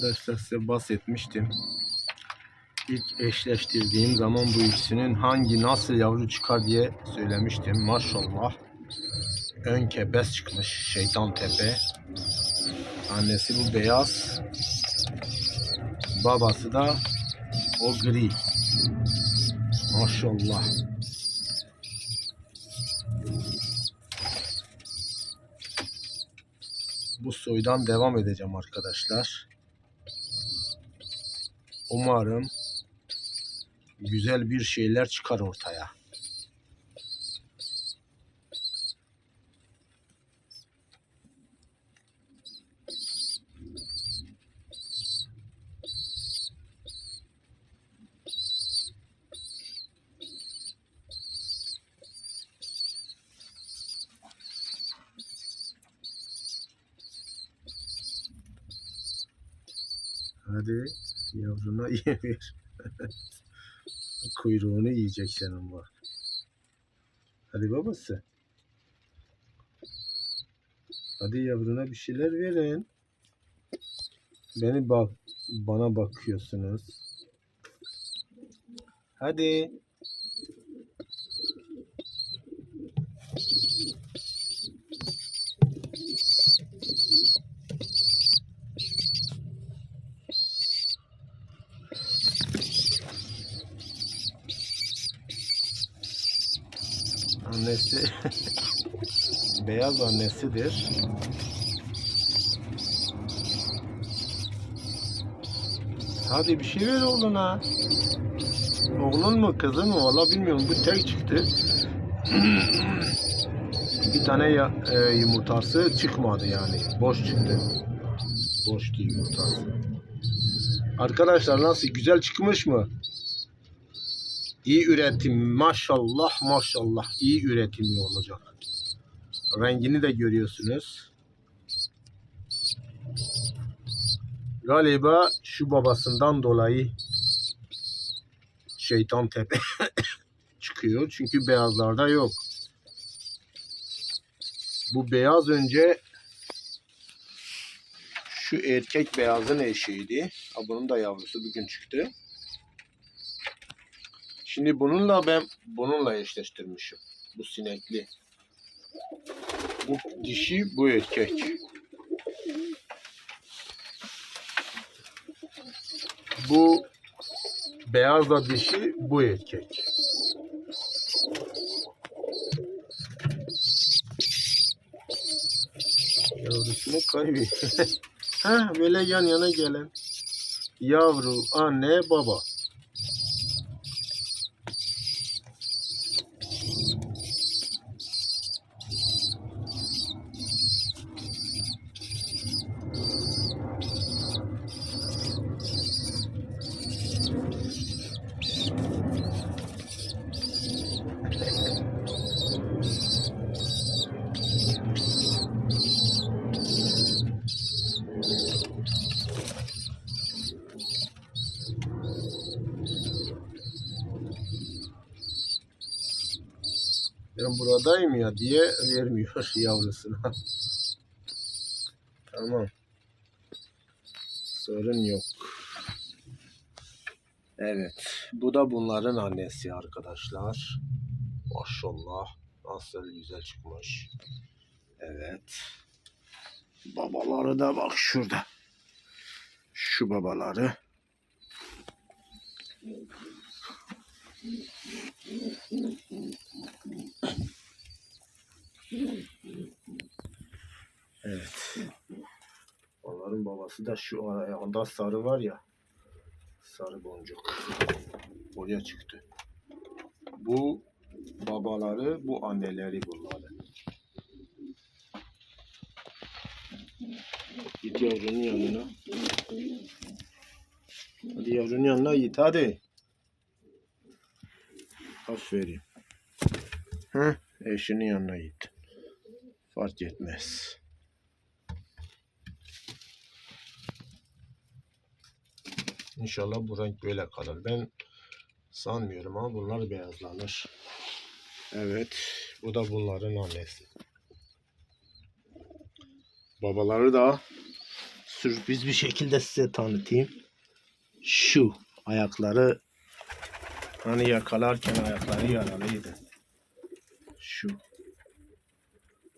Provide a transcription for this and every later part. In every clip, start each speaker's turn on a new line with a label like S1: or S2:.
S1: Arkadaşlar size bahsetmiştim. İlk eşleştirdiğim zaman bu ikisinin hangi nasıl yavru çıkar diye söylemiştim. Maşallah. Ön kebes çıkmış. Şeytan tepe. Annesi bu beyaz. Babası da o gri. Maşallah. Bu soydan devam edeceğim arkadaşlar. Umarım güzel bir şeyler çıkar ortaya. Hadi yavruna iyi ver. Kuyruğunu yiyecek senin bak. Hadi babası. Hadi yavruna bir şeyler verin. Beni bak bana bakıyorsunuz. Hadi. Annesi beyaz annesidir. Hadi bir şey ver oğluna. Oğlun mu kızın mı valla bilmiyorum bu tek çıktı. bir tane ya, e, yumurtası çıkmadı yani. Boş çıktı. Boştu yumurtası. Arkadaşlar nasıl güzel çıkmış mı? İyi üretim maşallah maşallah iyi üretimli olacak. Rengini de görüyorsunuz. Galiba şu babasından dolayı şeytan tepe çıkıyor. Çünkü beyazlarda yok. Bu beyaz önce şu erkek beyazın eşiydi. Ha, bunun da yavrusu bugün çıktı. Şimdi bununla ben bununla eşleştirmişim. Bu sinekli. Bu dişi, bu erkek. Bu beyaz da dişi, bu erkek. Yavrusunu kaybı. ha böyle yan yana gelen. Yavru, anne, baba. Ben buradayım ya diye vermiyor yavrusuna. tamam. Sorun yok. Evet. Bu da bunların annesi arkadaşlar. Maşallah. Nasıl güzel çıkmış. Evet. Babaları da bak şurada. Şu babaları. Evet. Babası da şu ayağında sarı var ya. Sarı boncuk. Oraya çıktı. Bu babaları, bu anneleri bunların. Git yavrunun yanına. Hadi yavrunun yanına git hadi. Aferin. Hı? Eşinin yanına git. Fark etmez. İnşallah bu renk böyle kalır. Ben sanmıyorum ama bunlar beyazlanır. Evet. Bu da bunların annesi. Babaları da sürpriz bir şekilde size tanıtayım. Şu ayakları hani yakalarken ayakları yaralıydı. Şu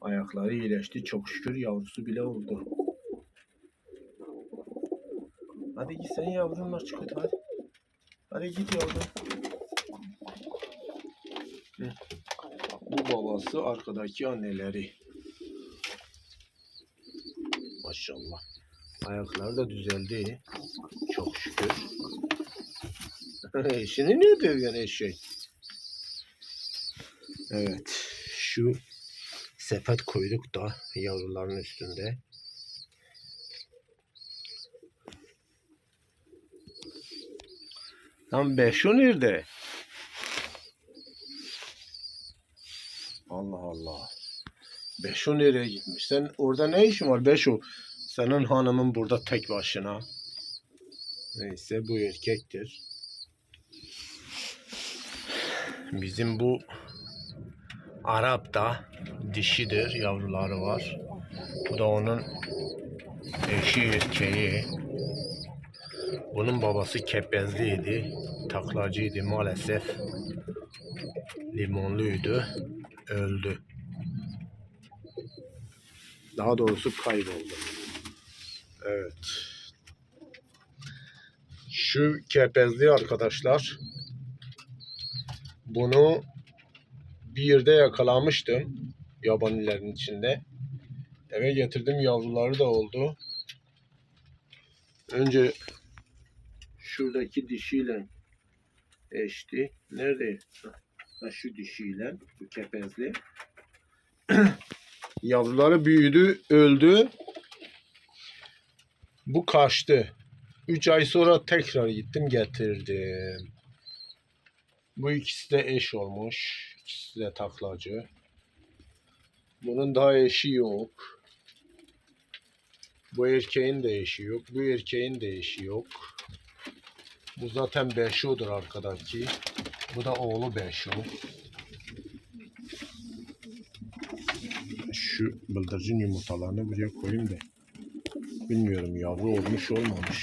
S1: ayakları iyileşti. Çok şükür yavrusu bile oldu. Hadi git sen yavrunla çık hadi. hadi. Hadi git yavrum. Bu babası arkadaki anneleri. Maşallah. Ayakları da düzeldi. Çok şükür. Eşini niye dövüyorsun eşek? Evet. Şu sepet koyduk da yavruların üstünde. Lan Beşo nerede? Allah Allah. Beşo nereye gitmiş? Sen orada ne işin var Beşo? Senin hanımın burada tek başına. Neyse bu erkektir. Bizim bu Arap da dişidir. Yavruları var. Bu da onun eşi erkeği. Bunun babası kepezliydi. Taklacıydı maalesef. Limonluydu. Öldü. Daha doğrusu kayboldu. Evet. Şu kepezli arkadaşlar. Bunu bir yerde yakalamıştım. Yabanilerin içinde. Eve getirdim yavruları da oldu. Önce şuradaki dişiyle eşti. Nerede? Ha, şu dişiyle bu kepezli. Yavruları büyüdü, öldü. Bu kaçtı. 3 ay sonra tekrar gittim getirdim. Bu ikisi de eş olmuş. İkisi de taklacı. Bunun daha eşi yok. Bu erkeğin de eşi yok. Bu erkeğin de eşi yok. Bu zaten Beşo'dur arkadaki. Bu da oğlu Beşo. Şu bıldırcın yumurtalarını buraya koyayım da. Bilmiyorum yavru olmuş olmamış.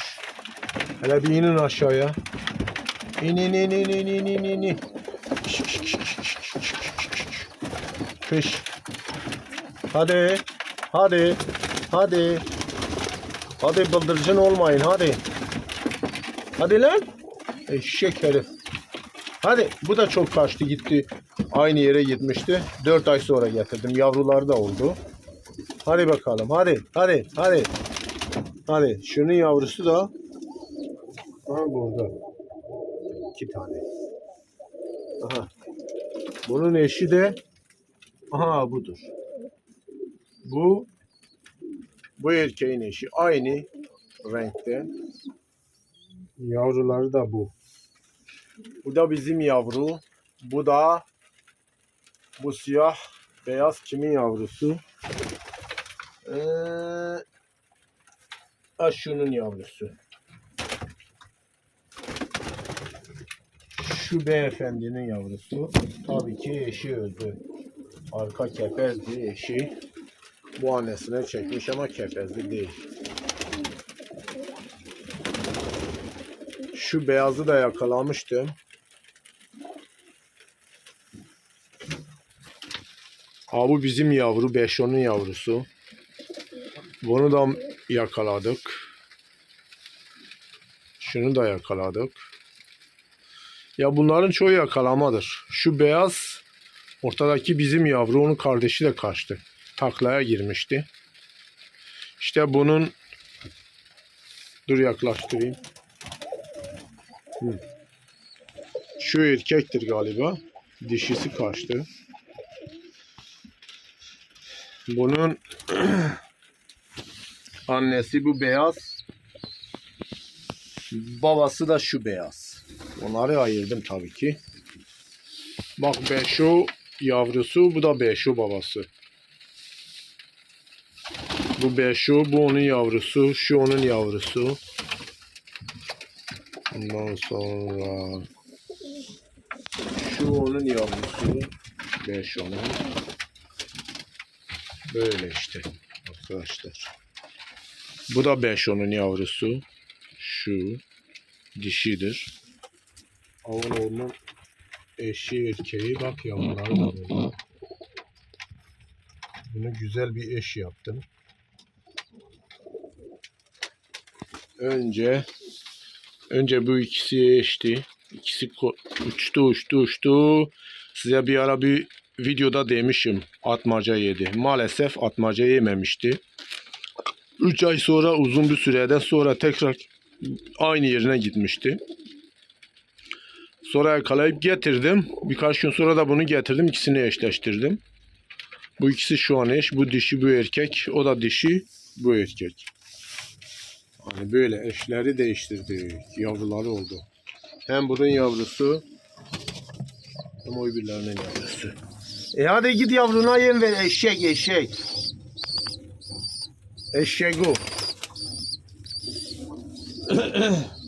S1: Hele bir inin aşağıya. İn in in in in in in in in. Kış. Hadi. Hadi. Hadi. Hadi bıldırcın olmayın hadi. Hadi lan. Eşek herif. Hadi bu da çok kaçtı gitti. Aynı yere gitmişti. 4 ay sonra getirdim. Yavrular da oldu. Hadi bakalım. Hadi. Hadi. Hadi. Hadi. Şunun yavrusu da Aha burada. İki tane. Aha. Bunun eşi de aha budur. Bu bu erkeğin eşi aynı renkte. Yavruları da bu. Bu da bizim yavru. Bu da bu siyah beyaz kimin yavrusu? Ee, şunun yavrusu. Şu beyefendinin yavrusu. Tabii ki eşi öldü. Arka kepezdi eşi. Bu annesine çekmiş ama kepezli değil. Şu beyazı da yakalamıştım. Ha bu bizim yavru, Beşo'nun yavrusu. Bunu da yakaladık. Şunu da yakaladık. Ya bunların çoğu yakalamadır. Şu beyaz ortadaki bizim yavru, onun kardeşi de kaçtı. Taklaya girmişti. İşte bunun dur yaklaştırayım. Hı. Şu erkektir galiba. Dişisi kaçtı. Bunun annesi bu beyaz. Babası da şu beyaz. Onları ayırdım tabii ki. Bak Beşo yavrusu, bu da Beşo babası. Bu Beşo, bu onun yavrusu, şu onun yavrusu. Ondan sonra şu onun yavrusu, Beşo'nun. Böyle işte arkadaşlar. Bu da 5 onun yavrusu. Şu dişidir. Avun eşi erkeği bak yavruları da böyle. Bunu güzel bir eş yaptım. Önce önce bu ikisi eşti. İkisi uçtu uçtu uçtu. Size bir ara bir videoda demişim atmaca yedi. Maalesef atmaca yememişti. 3 ay sonra uzun bir süreden sonra tekrar aynı yerine gitmişti. Sonra yakalayıp getirdim. Birkaç gün sonra da bunu getirdim. İkisini eşleştirdim. Bu ikisi şu an eş. Bu dişi bu erkek. O da dişi bu erkek. Hani böyle eşleri değiştirdik. Yavruları oldu. Hem bunun yavrusu hem o öbürlerinin yavrusu. E hadi git yavruna yem ver eşek eşek. Eşek o.